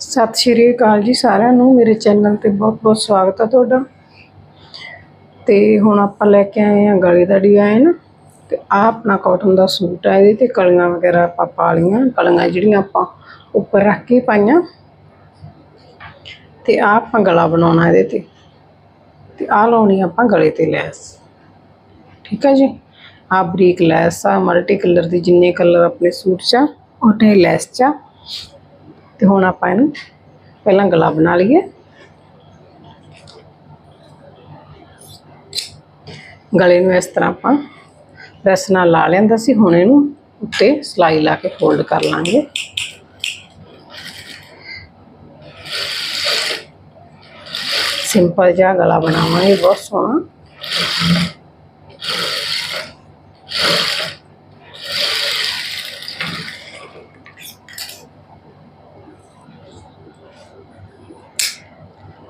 ਸਤਿ ਸ਼੍ਰੀ ਅਕਾਲ ਜੀ ਸਾਰਿਆਂ ਨੂੰ। ਮੇਰੇ ਚੈਨਲ ਤੇ ਬਹੁਤ-ਬਹੁਤ ਸਵਾਗਤ ਹੈ ਤੁਹਾਡਾ। ਤੇ ਹੁਣ ਆਪਾਂ ਲੈ ਕੇ ਆਏ ਹਾਂ ਗਲੇ ਦਾ ਡਿਜ਼ਾਈਨ ਤੇ ਆ ਆਪਣਾ ਕਾਟਨ ਦਾ ਸੂਟ ਆ ਇਹਦੇ ਤੇ ਕਲੀਆਂ ਵਗੈਰਾ ਆਪਾਂ ਪਾ ਲਈਆਂ। ਕਲੀਆਂ ਜਿਹੜੀਆਂ ਆਪਾਂ ਉੱਪਰ ਰੱਖ ਕੇ ਪਾਈਆਂ। ਤੇ ਆ ਆਪਾਂ ਗਲਾ ਬਣਾਉਣਾ ਇਹਦੇ ਤੇ। ਤੇ ਆ ਲਾਉਣੀ ਆਪਾਂ ਗਲੇ ਤੇ ਲੈਸ। ਠੀਕ ਹੈ ਜੀ? ਆ ਬਰੀਕ ਲੈਸ ਆ ਮਲਟੀ ਕਲਰ ਦੀ ਜਿੰਨੇ ਕਲਰ ਆਪਣੇ ਸੂਟ 'ਚ ਆ, ਉਹਨੇ ਲੈਸ 'ਚ ਆ। ਤੇ ਹੁਣ ਆਪਾਂ ਇਹਨੂੰ ਪਹਿਲਾਂ ਗਲਾ ਬਣਾ ਲਈਏ। ਗਲੇ ਨੂੰ ਇਸ ਤਰ੍ਹਾਂ ਆਪਾਂ ਪ੍ਰੈਸ ਨਾਲ ਲਾ ਲੈਂਦਾ ਸੀ, ਹੁਣ ਇਹਨੂੰ ਉੱਤੇ ਸਲਾਈ ਲਾ ਕੇ ਫੋਲਡ ਕਰ ਲਾਂਗੇ। ਸਿੰਪਲ ਜਿਹਾ ਗਲਾ ਬਣਾਵਾਂਗੇ, ਬਹੁਤ ਸੋਹਣਾ।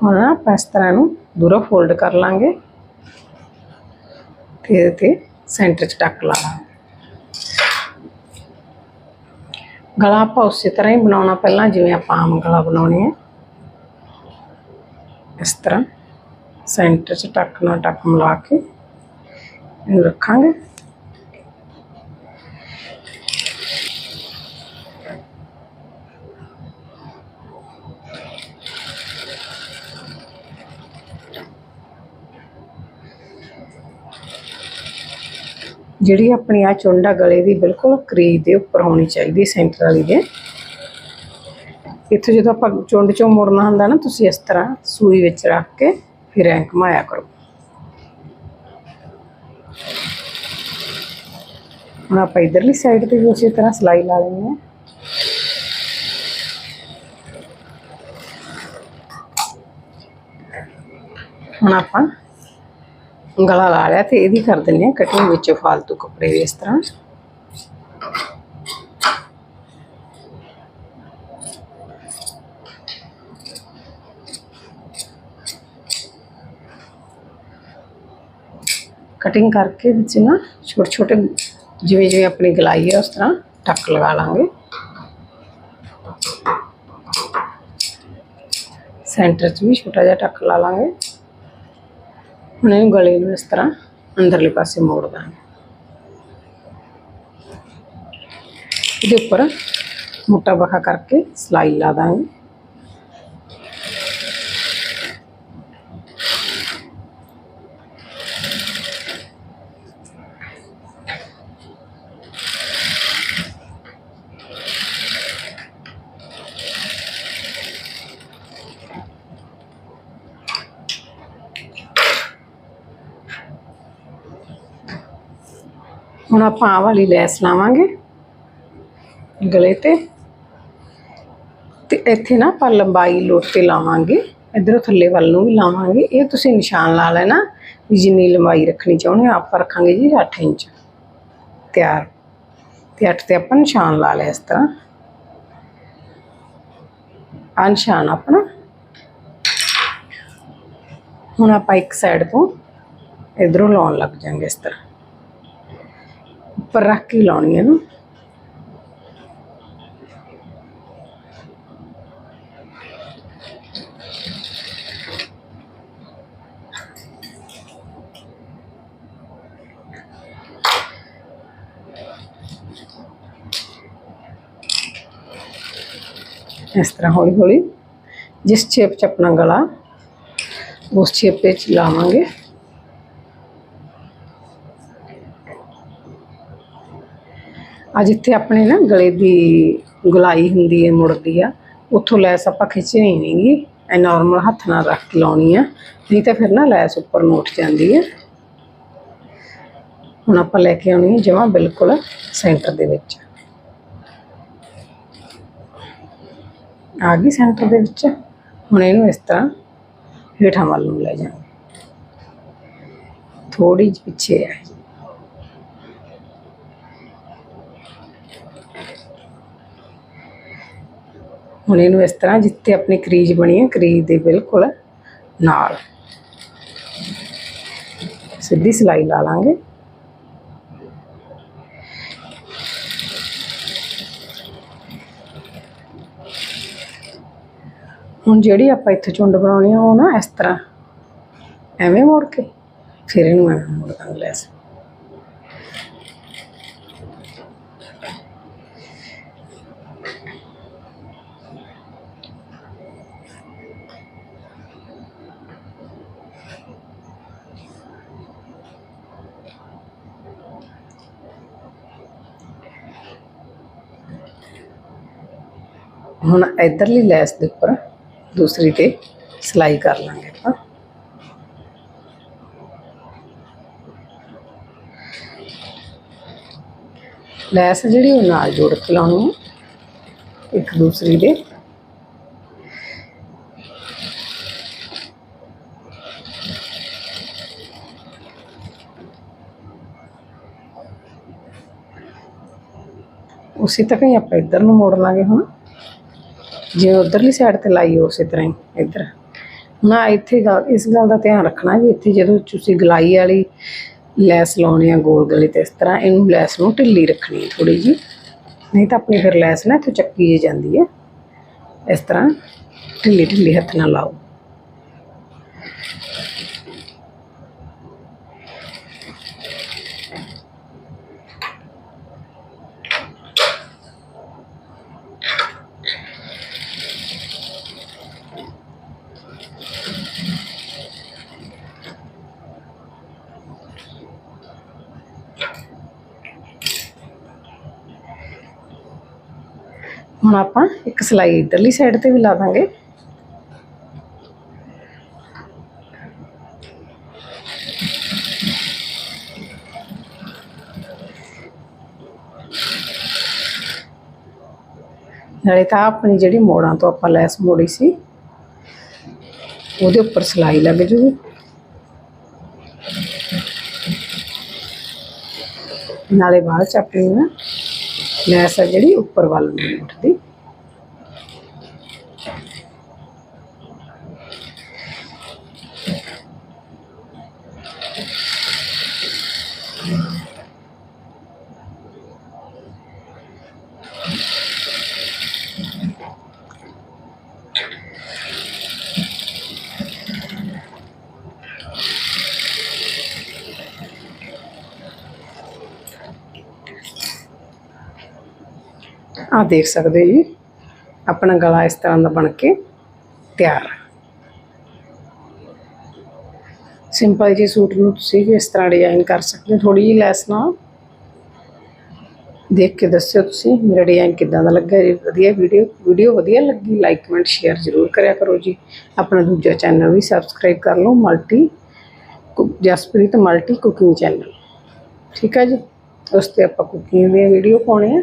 ਹੁਣ ਆਪਾਂ ਇਸ ਤਰ੍ਹਾਂ ਨੂੰ ਦੂਰੋਂ ਫੋਲਡ ਕਰ ਲਾਂਗੇ ਤੇ ਇਹਦੇ ਤੇ ਸੈਂਟਰ 'ਚ ਟੱਕ ਲਾ ਲਾਂਗੇ। ਗਲਾ ਆਪਾਂ ਉਸੇ ਤਰ੍ਹਾਂ ਹੀ ਬਣਾਉਣਾ ਪਹਿਲਾਂ, ਜਿਵੇਂ ਆਪਾਂ ਆਮ ਗਲਾ ਬਣਾਉਣੇ ਆ ਇਸ ਤਰ੍ਹਾਂ ਸੈਂਟਰ 'ਚ ਟੱਕ ਨਾਲ ਟੱਕ ਮਿਲਾ ਕੇ ਇਹਨੂੰ ਰੱਖਾਂਗੇ। ਜਿਹੜੀ ਆਪਣੀ ਆ ਚੁੰਡਾ ਗਲੇ ਦੀ ਬਿਲਕੁਲ ਕਰੀਜ ਦੇ ਉੱਪਰ ਹੋਣੀ ਚਾਹੀਦੀ, ਸੈਂਟਰ ਵਾਲੀ ਦੇ। ਇੱਥੇ ਜਦੋਂ ਆਪਾਂ ਚੁੰਡ ਚੋਂ ਮੁੜਨਾ ਹੁੰਦਾ ਨਾ, ਤੁਸੀਂ ਇਸ ਤਰ੍ਹਾਂ ਸੂਈ ਵਿੱਚ ਰੱਖ ਕੇ ਫਿਰ ਐਂ ਘੁਮਾਇਆ ਕਰੋ। ਹੁਣ ਆਪਾਂ ਇਧਰਲੀ ਸਾਈਡ ਤੇ ਵੀ ਉਸੇ ਤਰ੍ਹਾਂ ਸਲਾਈ ਲਾ ਲੈਣੀ ਹੈ। ਹੁਣ ਆਪਾਂ ਗਲਾ ਲਾ ਲਿਆ ਤੇ ਇਹਦੀ ਕਰ ਦਿੰਦੇ ਆ ਕਟਿੰਗ ਵਿੱਚੋਂ ਫਾਲਤੂ ਕੱਪੜੇ ਦੀ ਇਸ ਤਰ੍ਹਾਂ ਕਟਿੰਗ ਕਰਕੇ ਵਿੱਚ ਨਾ ਛੋਟੇ ਛੋਟੇ ਜਿਵੇਂ ਜਿਵੇਂ ਆਪਣੀ ਗਲਾਈ ਹੈ ਉਸ ਤਰ੍ਹਾਂ ਟੱਕ ਲਗਾ ਲਾਂਗੇ ਸੈਂਟਰ 'ਚ ਵੀ ਛੋਟਾ ਜਿਹਾ ਟੱਕ ਲਾ ਲਾਂਗੇ ਹੁਣ ਇਹਨੂੰ ਗਲੇ ਨੂੰ ਇਸ ਤਰ੍ਹਾਂ ਅੰਦਰਲੇ ਪਾਸੇ ਮੋੜ ਦਾਂਗੇ। ਇਹਦੇ ਉੱਪਰ ਮੋਟਾ ਬਖਾ ਕਰਕੇ ਸਲਾਈ ਲਾ ਦਾਂਗੇ। ਹੁਣ ਆਪਾਂ ਆਹ ਵਾਲੀ ਲੈਸ ਲਾਵਾਂਗੇ ਗਲੇ ਤੇ। ਤੇ ਇੱਥੇ ਨਾ ਆਪਾਂ ਲੰਬਾਈ ਲੋਟ ਤੇ ਲਾਵਾਂਗੇ। ਇਧਰੋਂ ਥੱਲੇ ਵੱਲ ਨੂੰ ਵੀ ਲਾਵਾਂਗੇ। ਇਹ ਤੁਸੀਂ ਨਿਸ਼ਾਨ ਲਾ ਲੈਣਾ ਵੀ ਜਿੰਨੀ ਲੰਬਾਈ ਰੱਖਣੀ ਚਾਹੁੰਦੇ ਹੋ, ਆਪਾਂ ਰੱਖਾਂਗੇ ਜੀ 8 ਇੰਚ। ਤਿਆਰ। ਤੇ 8 ਤੇ ਆਪਾਂ ਨਿਸ਼ਾਨ ਲਾ ਲਿਆ ਇਸ ਤਰ੍ਹਾਂ। ਆਹ ਨਿਸ਼ਾਨ ਆਪਣਾ। ਹੁਣ ਆਪਾਂ ਇੱਕ ਸਾਈਡ ਤੋਂ ਇਧਰੋਂ ਲਾਉਣ ਲੱਗ ਜਾਾਂਗੇ ਇਸ ਤਰ੍ਹਾਂ। ਉੱਪਰ ਰੱਖ ਕੇ ਲਾਉਣੀ ਹੈ ਨਾ। ਇਸ ਤਰ੍ਹਾਂ ਹੌਲੀ ਹੌਲੀ ਜਿਸ ਸ਼ੇਪ ਚ ਆਪਣਾ ਗਲਾ, ਉਸ ਸ਼ੇਪ ਵਿੱਚ ਲਾਵਾਂਗੇ। ਆ ਜਿੱਥੇ ਆਪਣੇ ਨਾ ਗਲੇ ਦੀ ਗੁਲਾਈ ਹੁੰਦੀ ਹੈ, ਮੁੜਦੀ ਆ। ਉੱਥੋਂ ਲੈਸ ਆਪਾਂ ਖਿੱਚਣੀ ਨਹੀਂਗੀ ਐ ਨਾਰਮਲ ਹੱਥ ਨਾਲ ਰੱਖ ਕੇ ਲਾਉਣੀ ਆ। ਨਹੀਂ ਤਾਂ ਫਿਰ ਨਾ ਲੈਸ ਉੱਪਰ ਨੂੰ ਉੱਠ ਜਾਂਦੀ ਹੈ ਹੁਣ ਆਪਾਂ ਲੈ ਕੇ ਆਉਣੀ ਹੈ ਜਮਾ ਬਿਲਕੁਲ ਸੈਂਟਰ ਦੇ ਵਿੱਚ। ਆ ਗਈ ਸੈਂਟਰ ਦੇ ਵਿੱਚ। ਹੁਣ ਇਹਨੂੰ ਇਸ ਤਰ੍ਹਾਂ ਹੇਠਾਂ ਵੱਲ ਨੂੰ ਲੈ ਜਾਵਾਂਗੇ। ਥੋੜੀ ਜਿਹੀ ਪਿੱਛੇ ਆ। ਹੁਣ ਇਹਨੂੰ ਇਸ ਤਰ੍ਹਾਂ ਜਿੱਥੇ ਆਪਣੀ ਕਰੀਜ ਬਣੀ ਹੈ, ਕਰੀਜ ਦੇ ਬਿਲਕੁਲ ਨਾਲ। ਸਿੱਧੀ ਸਿਲਾਈ ਲਾ ਲਾਂਗੇ। ਹੁਣ ਜਿਹੜੀ ਆਪਾਂ ਇੱਥੇ ਚੁੰਡ ਬਣਾਉਣੀ ਆ, ਉਹ ਨਾ ਇਸ ਤਰ੍ਹਾਂ ਐਵੇਂ ਮੋੜ ਕੇ, ਫਿਰ ਇਹਨੂੰ ਐਵੇਂ ਮੋੜ ਦਾਂਗੇ ਲੈਸ। ਹੁਣ ਇਧਰਲੀ ਲੈਸ ਦੇ ਉੱਪਰ ਦੂਸਰੀ ਤੇ ਸਿਲਾਈ ਕਰ ਲਾਂਗੇ ਆਪਾਂ। ਲੈਸ ਜਿਹੜੀ ਉਹ ਨਾਲ ਜੋੜ ਕੇ ਲਾਉਣੀ ਇੱਕ ਦੂਸਰੀ ਦੇ। ਉਸੇ ਤਰ੍ਹਾਂ ਹੀ ਆਪਾਂ ਇੱਧਰ ਨੂੰ ਮੋੜ ਲਾਂਗੇ ਹੁਣ। ਜਿਵੇਂ ਉਧਰਲੀ ਸਾਈਡ ਤੇ ਲਾਈ ਉਸੇ ਤਰ੍ਹਾਂ ਹੀ, ਇੱਧਰ। ਨਾ ਇੱਥੇ ਗੱਲ ਇਸ ਗੱਲ ਦਾ ਧਿਆਨ ਰੱਖਣਾ ਵੀ ਇੱਥੇ ਜਦੋਂ ਤੁਸੀਂ ਗਲਾਈ ਵਾਲੀ ਲੈਸ ਲਾਉਣੀ ਆ ਗੋਲ ਗਲੇ ਤੇ, ਇਸ ਤਰ੍ਹਾਂ ਇਹਨੂੰ ਲੈਸ ਨੂੰ ਢਿੱਲੀ ਰੱਖਣੀ ਹੈ ਥੋੜੀ ਜੀ ਨਹੀਂ ਤਾਂ ਆਪਣੀ ਫਿਰ ਲੈਸ ਨਾ ਇੱਥੋਂ ਚੱਕੀ ਜਿਹੀ ਜਾਂਦੀ ਹੈ ਇਸ ਤਰ੍ਹਾਂ ਢਿੱਲੀ ਢਿੱਲੀ ਹੱਥ ਨਾਲ ਲਾਓ। ਹੁਣ ਆਪਾਂ ਇੱਕ ਸਲਾਈ ਇਧਰਲੀ ਸਾਈਡ ਤੇ ਵੀ ਲਾ ਦਾਂਗੇ। ਨਾਲੇ ਤਾਂ ਆਪਣੀ ਜਿਹੜੀ ਮੋੜਾਂ ਤੋਂ ਆਪਾਂ ਲੈਸ ਮੋੜੀ ਸੀ, ਉਹਦੇ ਉੱਪਰ ਸਲਾਈ ਲੱਗ ਜੂਗੀ। ਨਾਲੇ ਬਾਅਦ ਚ ਆਪਣੀ ਨਾ ਲੈਸ ਆ ਜਿਹੜੀ ਉੱਪਰ ਵੱਲ ਨੂੰ ਨੀ ਉੱਠਦੀ। ਆ ਦੇਖ ਸਕਦੇ ਜੀ। ਆਪਣਾ ਗਲਾ ਇਸ ਤਰ੍ਹਾਂ ਦਾ ਬਣ ਕੇ ਤਿਆਰ ਸਿੰਪਲ ਜੀ ਸੂਟ ਨੂੰ ਤੁਸੀਂ ਵੀ ਇਸ ਤਰ੍ਹਾਂ ਡਿਜ਼ਾਈਨ ਕਰ ਸਕਦੇ ਹੋ। ਥੋੜੀ ਜਿਹੀ ਲੈਸ ਨਾਲ ਦੇਖ ਕੇ ਦੱਸਿਓ ਤੁਸੀਂ, ਮੇਰਾ ਡਿਜ਼ਾਈਨ ਕਿੱਦਾਂ ਦਾ ਲੱਗਾ ਜੀ। ਵਧੀਆ ਵੀਡੀਓ ਵੀਡੀਓ ਵਧੀਆ ਲੱਗੀ। ਲਾਈਕ ਕਮੈਂਟ ਸ਼ੇਅਰ ਜ਼ਰੂਰ ਕਰਿਆ ਕਰੋ ਜੀ। ਆਪਣਾ ਦੂਜਾ ਚੈਨਲ ਵੀ ਸਬਸਕ੍ਰਾਈਬ ਕਰ ਲਓ multi Jaspreet multi cooking channel ਠੀਕ ਹੈ ਜੀ? ਉਸ ਤੇ ਆਪਾਂ ਕੁਕਿੰਗ ਦੀਆਂ ਵੀਡੀਓ ਪਾਉਣੇ ਆ।